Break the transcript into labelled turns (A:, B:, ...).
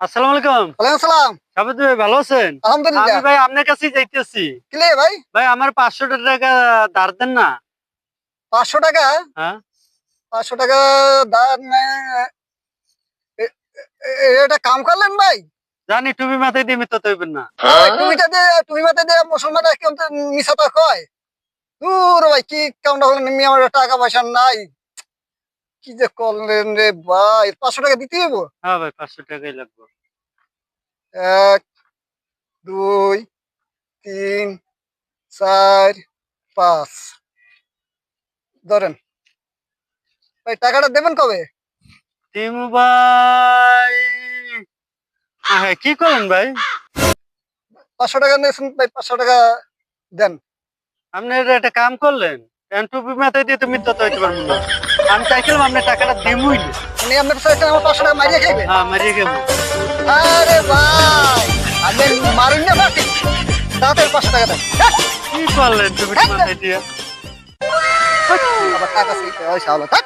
A: আসসালামু আলাইকুম।
B: ওয়ালাইকুম সালাম
A: সাবেদ ভাই ভালো আছেন? আমি ভাই আপনার কাছেই যাইতেছি।
B: কি লে ভাই?
A: ভাই আমার পাঁচশো টাকা ধার দেন না।
B: পাঁচশো টাকা?
A: হ্যাঁ।
B: টাকা এটা কাম করলেন ভাই?
A: জানি টুপি মাথায় দিয়ে মিথ্যা তৈবেন না।
B: দিয়ে টুপি মাথায় দিয়ে মুসলমান কেমন মিশাতা কয়। দূর ভাই কি হলেন এমনি আমার টাকা পয়সা নাই। কি যে করলেন রে ভাই? পাঁচশো টাকা দিতে হইব
A: হ্যাঁ ভাই পাঁচশো টাকাই লাগবে।
B: এক দুই তিন চার পাঁচ। ধরেন। ভাই টাকাটা দেবেন কবে?
A: তিমু ভাই। হ্যাঁ কি করেন ভাই?
B: পাঁচশো টাকা নিয়েছেন ভাই পাঁচশো টাকা দেন।
A: আপনি একটা কাম করলেন। এখন টুপি মাথায় দিয়ে তো মিথ্যা তো হইতে পারব না। আমি চাইছিলাম আপনার টাকাটা দেবই
B: মানে আপনার চাইছেন আমার পাঁচশো টাকা মারিয়ে খাইবে।
A: হ্যাঁ মারিয়ে গেল
B: আরে ভাই আপনি মারুন না বাকি তাদের পাঁচশো টাকা দেন। হ্যাঁ,
A: কি পারলেন তুমি
B: আবার টাকা সেই হয় শাওলা থাক।